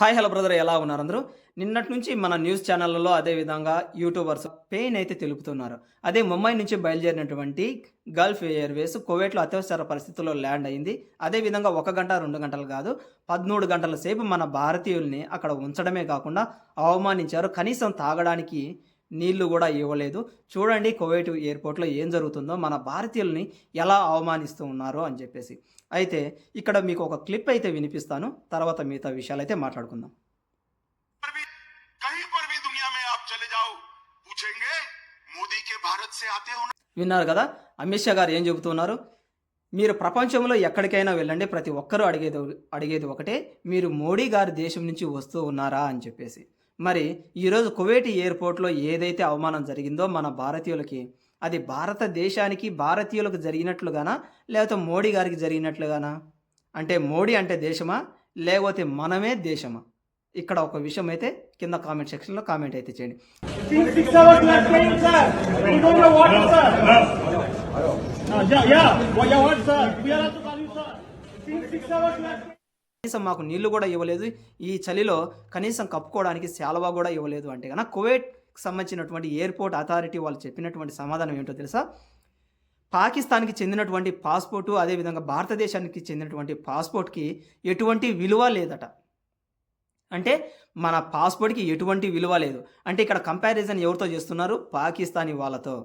Hi hello brother ఎలా ఉన్నారు అందరూ? నిన్నటి నుంచి మన న్యూస్ ఛానళ్ళలో అదేవిధంగా యూట్యూబర్స్ పెయిన్ అయితే తెలుపుతున్నారు. అదే ముంబై నుంచి బయలుదేరినటువంటి గల్ఫ్ ఎయిర్వేస్ కోవేట్లో అత్యవసర పరిస్థితుల్లో ల్యాండ్ అయింది. అదేవిధంగా ఒక గంట రెండు గంటలు కాదు పదమూడు గంటల సేపు మన భారతీయుల్ని అక్కడ ఉంచడమే కాకుండా అవమానించారు. కనీసం తాగడానికి నీళ్ళు కూడా ఇవ్వలేదు. చూడండి కువైట్ ఎయిర్పోర్ట్లో ఏం జరుగుతుందో మన భారతీయుల్ని ఎలా అవమానిస్తూ ఉన్నారో అని చెప్పేసి. అయితే ఇక్కడ మీకు ఒక క్లిప్ అయితే వినిపిస్తాను తర్వాత మిగతా విషయాలు అయితే మాట్లాడుకుందాం. విన్నారు కదా అమిత్ షా గారు ఏం చెబుతున్నారు? మీరు ప్రపంచంలో ఎక్కడికైనా వెళ్ళండి ప్రతి ఒక్కరూ అడిగేది అడిగేది ఒకటే మీరు మోడీ గారి దేశం నుంచి వస్తూ ఉన్నారా అని చెప్పేసి. మరి ఈరోజు కువైట్ ఎయిర్పోర్ట్లో ఏదైతే అవమానం జరిగిందో మన భారతీయులకి అది భారతదేశానికి భారతీయులకు జరిగినట్లుగానా లేకపోతే మోడీ గారికి జరిగినట్లుగానా అంటే మోడీ అంటే దేశమా లేకపోతే మనమే దేశమా ఇక్కడ ఒక విషయం అయితే కింద కామెంట్ సెక్షన్లో కామెంట్ అయితే చేయండి yeah, yeah. What, you want, sir? We are also calling, sir. Six hours left. కనీసం మాకు నీళ్ళు కూడా ఇవ్వలేదు. ఈ చలిలో కనీసం కప్పుకోవడానికి శాలవా కూడా ఇవ్వలేదు అంటే కనుక కువైట్కి సంబంధించినటువంటి ఎయిర్పోర్ట్ అథారిటీ వాళ్ళు చెప్పినటువంటి సమాధానం ఏంటో తెలుసా? పాకిస్తాన్కి చెందినటువంటి పాస్పోర్టు అదేవిధంగా భారతదేశానికి చెందినటువంటి పాస్పోర్ట్కి ఎటువంటి విలువ లేదట. అంటే మన పాస్పోర్ట్కి ఎటువంటి విలువ లేదు. అంటే ఇక్కడ కంపారిజన్ ఎవరితో చేస్తున్నారు? పాకిస్తానీ వాళ్ళతో.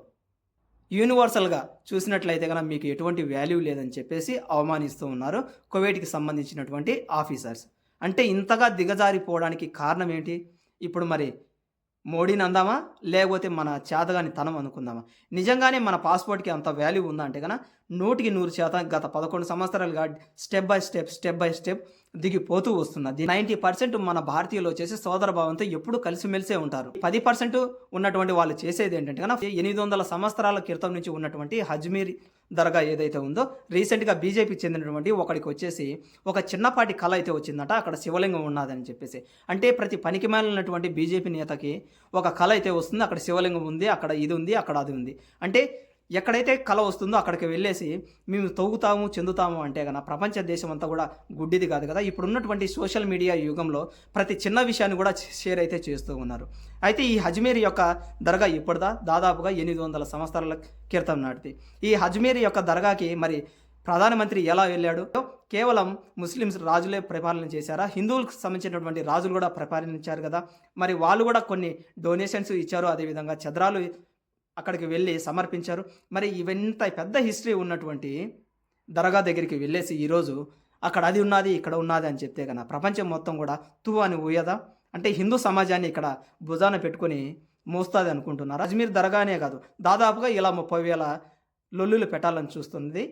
యూనివర్సల్గా చూసినట్లయితే కనుక మీకు ఎటువంటి వాల్యూ లేదని చెప్పేసి అవమానిస్తూ ఉన్నారు కువైట్కి సంబంధించినటువంటి ఆఫీసర్స్. అంటే ఇంతగా దిగజారిపోవడానికి కారణం ఏంటి? ఇప్పుడు మరి మోడీని అందామా లేకపోతే మన చేతగాని తనం అనుకుందామా? నిజంగానే మన పాస్పోర్ట్కి అంత వాల్యూ ఉందా అంటే కనుక నూటికి నూరు శాతం గత పదకొండు సంవత్సరాలుగా step by step step by step దిగిపోతూ వస్తున్నది. నైంటీ పర్సెంట్ మన భారతీయులు వచ్చేసి సోదర భావంతో ఎప్పుడు కలిసిమెలిసే ఉంటారు. పది పర్సెంట్ ఉన్నటువంటి వాళ్ళు చేసేది ఏంటంటే కనుక ఎనిమిది వందల సంవత్సరాల క్రితం నుంచి ఉన్నటువంటి హజ్మీర్ దర్గా ఏదైతే ఉందో రీసెంట్గా బీజేపీకి చెందినటువంటి ఒకడికి వచ్చేసి ఒక చిన్నపాటి కళ అయితే వచ్చిందట అక్కడ శివలింగం ఉన్నదని చెప్పేసి. అంటే ప్రతి పనికి మాలినటువంటి బీజేపీ నేతకి ఒక కళ అయితే వస్తుంది అక్కడ శివలింగం ఉంది అక్కడ ఇది ఉంది అక్కడ అది ఉంది. అంటే ఎక్కడైతే కళ వస్తుందో అక్కడికి వెళ్ళేసి మేము తొగుతాము చెందుతాము అంటే కనుక ప్రపంచ దేశం అంతా కూడా గుడ్డిది కాదు కదా. ఇప్పుడు ఉన్నటువంటి సోషల్ మీడియా యుగంలో ప్రతి చిన్న విషయాన్ని కూడా షేర్ అయితే చేస్తూ ఉన్నారు. అయితే ఈ హజ్మీర్ యొక్క దర్గా ఇప్పుడుదా దాదాపుగా ఎనిమిది వందల సంవత్సరాల క్రితం నాటిది. ఈ హజ్మీర్ యొక్క దర్గాకి మరి ప్రధానమంత్రి ఎలా వెళ్ళాడు? కేవలం ముస్లిమ్స్ రాజులే పరిపాలన చేశారా? హిందువులకు సంబంధించినటువంటి రాజులు కూడా పరిపాలించారు కదా. మరి వాళ్ళు కూడా కొన్ని డొనేషన్స్ ఇచ్చారు అదేవిధంగా చదరాలు అక్కడికి వెళ్ళి సమర్పించారు. మరి ఇవంత పెద్ద హిస్టరీ ఉన్నటువంటి దర్గా దగ్గరికి వెళ్ళేసి ఈరోజు అక్కడ అది ఉన్నది ఇక్కడ ఉన్నది అని చెప్తే కన్నా ప్రపంచం మొత్తం కూడా తూ అని ఊయదా? అంటే హిందూ సమాజాన్ని ఇక్కడ భుజాన పెట్టుకొని మోస్తుంది అనుకుంటున్నారు? అజ్మీర్ దర్గానే కాదు దాదాపుగా ఇలా ముప్పై వేల లొల్లులు పెట్టాలని చూస్తుంది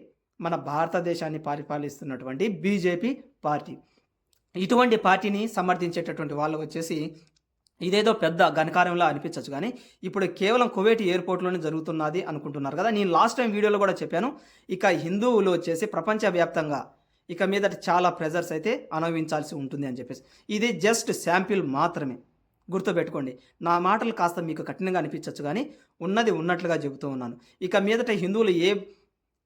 మన భారతదేశాన్ని పరిపాలిస్తున్నటువంటి బీజేపీ పార్టీ. ఇటువంటి పార్టీని సమర్థించేటటువంటి వాళ్ళు వచ్చేసి ఇదేదో పెద్ద ఘనకార్యంలా అనిపించవచ్చు కానీ ఇప్పుడు కేవలం కువైట్ ఎయిర్పోర్ట్లోనే జరుగుతున్నది అనుకుంటున్నారు కదా. నేను లాస్ట్ టైం వీడియోలో కూడా చెప్పాను. ఇక హిందువులు వచ్చేసి ప్రపంచవ్యాప్తంగా ఇక మీద చాలా ప్రెజర్స్ అయితే అనుభవించాల్సి ఉంటుంది అని చెప్పేసి. ఇది జస్ట్ శాంపిల్ మాత్రమే. గుర్తుపెట్టుకోండి. నా మాటలు కాస్త మీకు కఠినంగా అనిపించవచ్చు కానీ ఉన్నది ఉన్నట్లుగా చెబుతూ ఉన్నాను. ఇక మీదట హిందువులు ఏ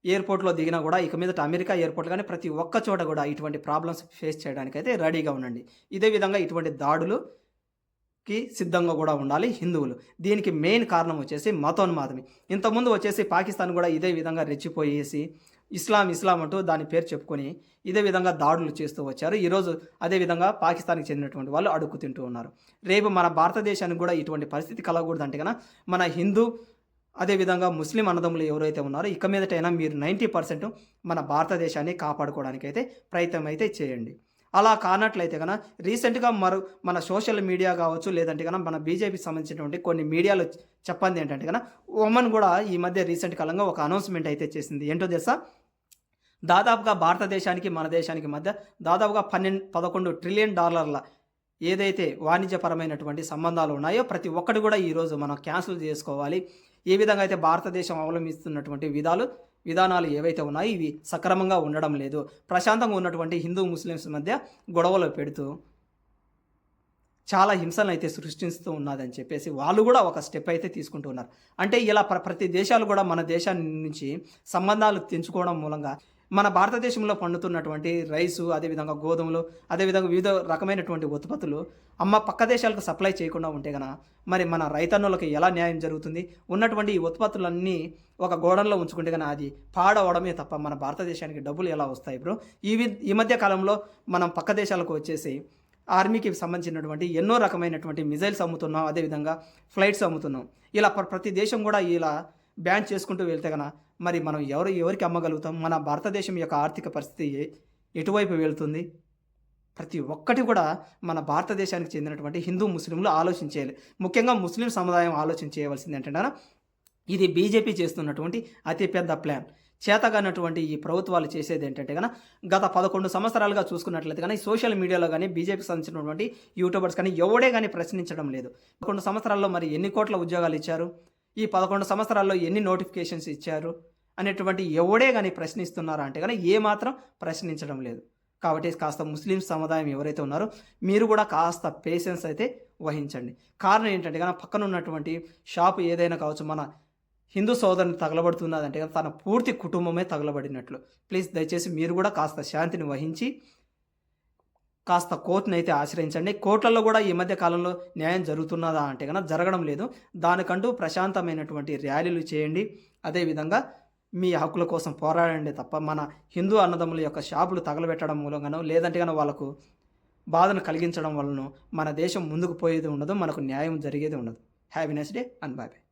ఎయిర్పోర్ట్లో దిగినా కూడా ఇక మీదట అమెరికా ఎయిర్పోర్ట్ కానీ ప్రతి ఒక్క చోట కూడా ఇటువంటి ప్రాబ్లమ్స్ ఫేస్ చేయడానికైతే రెడీగా ఉండండి. ఇదే విధంగా ఇటువంటి దాడులు కి సిద్ధంగా కూడా ఉండాలి హిందువులు. దీనికి మెయిన్ కారణం వచ్చేసి మతోన్మాదమే. ఇంతకుముందు వచ్చేసి పాకిస్తాన్ కూడా ఇదే విధంగా రెచ్చిపోయేసి ఇస్లాం ఇస్లాం అంటూ దాని పేరు చెప్పుకొని ఇదే విధంగా దాడులు చేస్తూ వచ్చారు. ఈరోజు అదే విధంగా పాకిస్తాన్కి చెందినటువంటి వాళ్ళు అడుక్కు తింటూ ఉన్నారు. రేపు మన భారతదేశానికి కూడా ఇటువంటి పరిస్థితి కలగకూడదంటే కనుక మన హిందూ అదేవిధంగా ముస్లిం అన్నదమ్ములు ఎవరైతే ఉన్నారో ఇక మీదటైనా మీరు నైంటీ పర్సెంట్ మన భారతదేశాన్ని కాపాడుకోవడానికైతే ప్రయత్నం అయితే చేయండి. అలా కానట్లయితే కనుక రీసెంట్గా మరో మన సోషల్ మీడియా కావచ్చు లేదంటే కనుక మన బీజేపీకి సంబంధించినటువంటి కొన్ని మీడియాలో చెప్పండి ఏంటంటే కనుక ఉమెన్ కూడా ఈ మధ్య రీసెంట్ కాలంగా ఒక అనౌన్స్మెంట్ అయితే చేసింది. ఏంటో తెలుసా? దాదాపుగా భారతదేశానికి మన దేశానికి మధ్య దాదాపుగా పన్నెండు పదకొండు ట్రిలియన్ డాలర్ల ఏదైతే వాణిజ్యపరమైనటువంటి సంబంధాలు ఉన్నాయో ప్రతి ఒక్కటి కూడా ఈరోజు మనం క్యాన్సిల్ చేసుకోవాలి. ఏ విధంగా అయితే భారతదేశం అవలంబిస్తున్నటువంటి విధాలు విధానాలు ఏవైతే ఉన్నాయో ఇవి సక్రమంగా ఉండడం లేదు. ప్రశాంతంగా ఉన్నటువంటి హిందూ ముస్లిమ్స్ మధ్య గొడవలు పెడుతూ చాలా హింసలను అయితే సృష్టిస్తూ ఉన్నదని చెప్పేసి వాళ్ళు కూడా ఒక స్టెప్ అయితే తీసుకుంటూ ఉన్నారు. అంటే ఇలా ప్ర ప్రతి దేశాలు కూడా మన దేశాన్ని నుంచి సంబంధాలు తెంచుకోవడం మూలంగా మన భారతదేశంలో పండుతున్నటువంటి రైసు అదేవిధంగా గోధుమలు అదేవిధంగా వివిధ రకమైనటువంటి ఉత్పత్తులు అమ్మ పక్క దేశాలకు సప్లై చేయకుండా ఉంటే గన మరి మన రైతన్నులకు ఎలా న్యాయం జరుగుతుంది? ఉన్నటువంటి ఈ ఉత్పత్తులన్నీ ఒక గోడంలో ఉంచుకుంటే కనుక అది పాడవడమే తప్ప మన భారతదేశానికి డబ్బులు ఎలా వస్తాయి బ్రో? ఈ వి- ఈ మధ్య కాలంలో మనం పక్క దేశాలకు వచ్చేసి ఆర్మీకి సంబంధించినటువంటి ఎన్నో రకమైనటువంటి మిజైల్స్ అమ్ముతున్నాం అదేవిధంగా ఫ్లైట్స్ అమ్ముతున్నాం. ఇలా ప్ర- ప్రతి దేశం కూడా ఇలా బ్యాన్ చేసుకుంటూ వెళ్తే కన మరి మనం ఎవరు ఎవరికి అమ్మగలుగుతాం? మన భారతదేశం యొక్క ఆర్థిక పరిస్థితి ఎటువైపు వెళ్తుంది? ప్రతి ఒక్కటి కూడా మన భారతదేశానికి చెందినటువంటి హిందూ ముస్లింలు ఆలోచించేయాలి. ముఖ్యంగా ముస్లిం సముదాయం ఆలోచన చేయవలసింది ఏంటంటే ఇది బీజేపీ చేస్తున్నటువంటి అతిపెద్ద ప్లాన్. చేతగానటువంటి ఈ ప్రభుత్వాలు చేసేది ఏంటంటే కనుక గత పదకొండు సంవత్సరాలుగా చూసుకున్నట్లయితే కానీ సోషల్ మీడియాలో కానీ బీజేపీకి సంబంధించినటువంటి యూట్యూబర్స్ కానీ ఎవడే కానీ ప్రశ్నించడం లేదు. పదకొండు సంవత్సరాల్లో మరి ఎన్ని కోట్ల ఉద్యోగాలు ఇచ్చారు? ఈ పదకొండు సంవత్సరాల్లో ఎన్ని నోటిఫికేషన్స్ ఇచ్చారు అనేటువంటి ఎవడే కానీ ప్రశ్నిస్తున్నారా అంటే కానీ ఏ మాత్రం ప్రశ్నించడం లేదు. కాబట్టి కాస్త ముస్లిం సముదాయం ఎవరైతే ఉన్నారో మీరు కూడా కాస్త పేషెన్స్ అయితే వహించండి. కారణం ఏంటంటే కానీ పక్కన ఉన్నటువంటి షాపు ఏదైనా కావచ్చు మన హిందూ సోదరుని తగలబడుతున్నదంటే కనుక తన పూర్తి కుటుంబమే తగలబడినట్లు. ప్లీజ్ దయచేసి మీరు కూడా కాస్త శాంతిని వహించి కాస్త కోర్టును అయితే ఆశ్రయించండి. కోర్టులలో కూడా ఈ మధ్య కాలంలో న్యాయం జరుగుతున్నదా అంటే కనుక జరగడం లేదు. దానికంటూ ప్రశాంతమైనటువంటి ర్యాలీలు చేయండి. అదేవిధంగా మీ హక్కుల కోసం పోరాడండి తప్ప మన హిందూ అన్నదమ్ముల యొక్క షాపులు తగలబెట్టడం మూలంగానో లేదంటే కనుక వాళ్ళకు బాధను కలిగించడం వలన మన దేశం ముందుకు పోయేది ఉండదు మనకు న్యాయం జరిగేది ఉండదు. Happiness day and bye bye